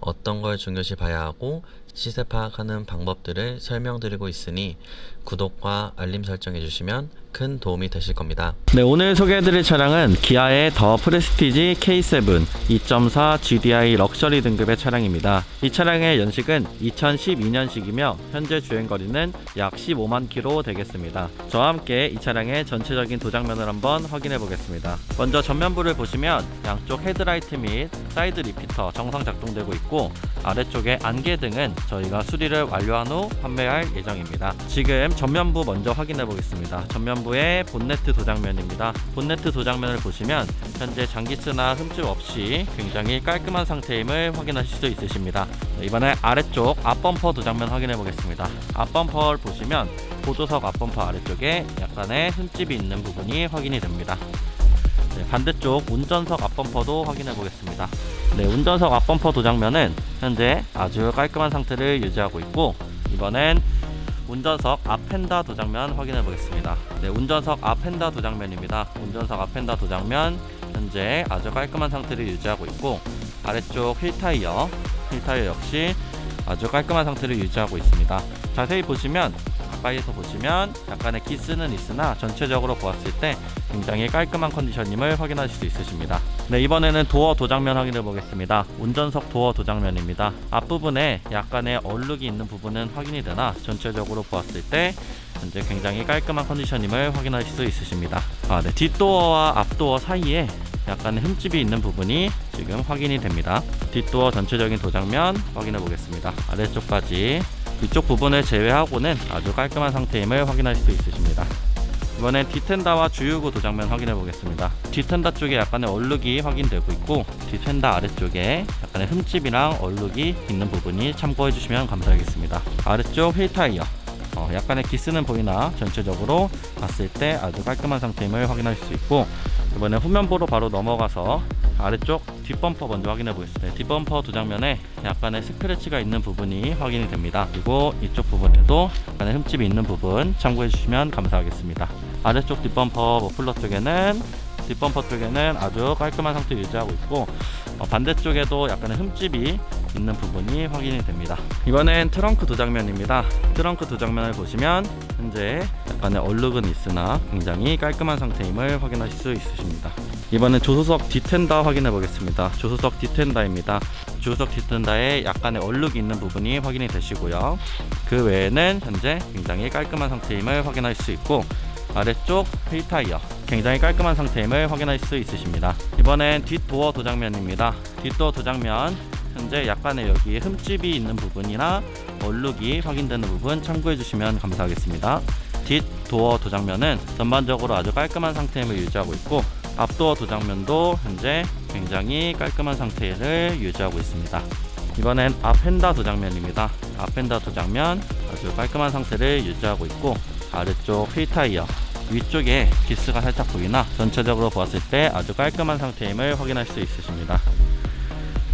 어떤 걸 중요시 봐야 하고 시세 파악하는 방법들을 설명드리고 있으니 구독과 알림 설정해 주시면 큰 도움이 되실 겁니다. 네, 오늘 소개해드릴 차량은 기아의 더 프레스티지 K7 2.4 GDI 럭셔리 등급의 차량입니다. 이 차량의 연식은 2012년식이며 현재 주행거리는 약 15만 킬로 되겠습니다. 저와 함께 이 차량의 전체적인 도장면을 한번 확인해 보겠습니다. 먼저 전면부를 보시면 양쪽 헤드라이트 및 사이드 리피터 정상 작동되고 있고 아래쪽에 안개 등은 저희가 수리를 완료한 후 판매할 예정입니다. 지금 전면부 먼저 확인해 보겠습니다. 전면부의 본네트 도장면입니다. 본네트 도장면을 보시면 현재 장기스나 흠집 없이 굉장히 깔끔한 상태임을 확인하실 수 있으십니다. 네, 이번에 아래쪽 앞범퍼 도장면 확인해 보겠습니다. 앞범퍼를 보시면 보조석 앞범퍼 아래쪽에 약간의 흠집이 있는 부분이 확인이 됩니다. 네, 반대쪽 운전석 앞범퍼도 확인해 보겠습니다. 네, 운전석 앞범퍼 도장면은 현재 아주 깔끔한 상태를 유지하고 있고 이번엔 운전석 앞펜다 도장면 확인해 보겠습니다. 네, 운전석 앞펜다 도장면입니다. 운전석 앞펜다 도장면 현재 아주 깔끔한 상태를 유지하고 있고 아래쪽 휠 타이어, 휠 타이어 역시 아주 깔끔한 상태를 유지하고 있습니다. 자세히 보시면 가까이에서 보시면 약간의 기스는 있으나 전체적으로 보았을 때 굉장히 깔끔한 컨디션임을 확인하실 수 있으십니다. 네, 이번에는 도어 도장면 확인해 보겠습니다. 운전석 도어 도장면입니다. 앞부분에 약간의 얼룩이 있는 부분은 확인이 되나 전체적으로 보았을 때 현재 굉장히 깔끔한 컨디션임을 확인하실 수 있으십니다. 아, 네, 뒷도어와 앞도어 사이에 약간의 흠집이 있는 부분이 지금 확인이 됩니다. 뒷도어 전체적인 도장면 확인해 보겠습니다. 아래쪽까지 위쪽 부분을 제외하고는 아주 깔끔한 상태임을 확인하실 수 있으십니다. 이번엔 뒤텐다와 주유구 도장면 확인해 보겠습니다. 뒤텐다 쪽에 약간의 얼룩이 확인되고 있고 뒤텐다 아래쪽에 약간의 흠집이랑 얼룩이 있는 부분이 참고해 주시면 감사하겠습니다. 아래쪽 휠 타이어 어, 약간의 기스는 보이나 전체적으로 봤을 때 아주 깔끔한 상태임을 확인하실 수 있고 이번에 후면부로 바로 넘어가서 아래쪽 뒷범퍼 먼저 확인해 보겠습니다. 뒷범퍼 도장면에 약간의 스크래치가 있는 부분이 확인이 됩니다. 그리고 이쪽 부분에도 약간의 흠집이 있는 부분 참고해 주시면 감사하겠습니다. 아래쪽 뒷범퍼 머플러 쪽에는 뒷범퍼 쪽에는 아주 깔끔한 상태 유지하고 있고 어, 반대쪽에도 약간의 흠집이 있는 부분이 확인이 됩니다. 이번엔 트렁크 도장면입니다. 트렁크 도장면을 보시면 현재 약간의 얼룩은 있으나 굉장히 깔끔한 상태임을 확인하실 수 있으십니다. 이번엔 조수석 뒤텐다 확인해 보겠습니다. 조수석 뒤텐다입니다. 조수석 뒤텐다에 약간의 얼룩이 있는 부분이 확인이 되시고요. 그 외에는 현재 굉장히 깔끔한 상태임을 확인하실 수 있고 아래쪽 휠 타이어 굉장히 깔끔한 상태임을 확인하실 수 있으십니다. 이번엔 뒷도어 도장면입니다. 뒷도어 도장면 현재 약간의 여기 흠집이 있는 부분이나 얼룩이 확인되는 부분 참고해 주시면 감사하겠습니다. 뒷도어 도장면은 전반적으로 아주 깔끔한 상태임을 유지하고 있고 앞도어 도장면도 현재 굉장히 깔끔한 상태를 유지하고 있습니다. 이번엔 앞펜다 도장면입니다. 앞펜다 도장면 아주 깔끔한 상태를 유지하고 있고 아래쪽 휠 타이어 위쪽에 기스가 살짝 보이나 전체적으로 보았을 때 아주 깔끔한 상태임을 확인할 수 있으십니다.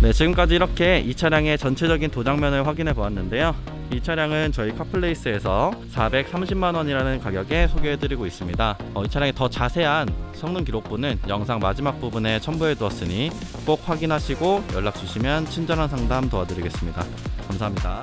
네, 지금까지 이렇게 이 차량의 전체적인 도장면을 확인해 보았는데요. 이 차량은 저희 카플레이스에서 430만 원이라는 가격에 소개해 드리고 있습니다. 어, 이 차량의 더 자세한 성능 기록부는 영상 마지막 부분에 첨부해 두었으니 꼭 확인하시고 연락 주시면 친절한 상담 도와드리겠습니다. 감사합니다.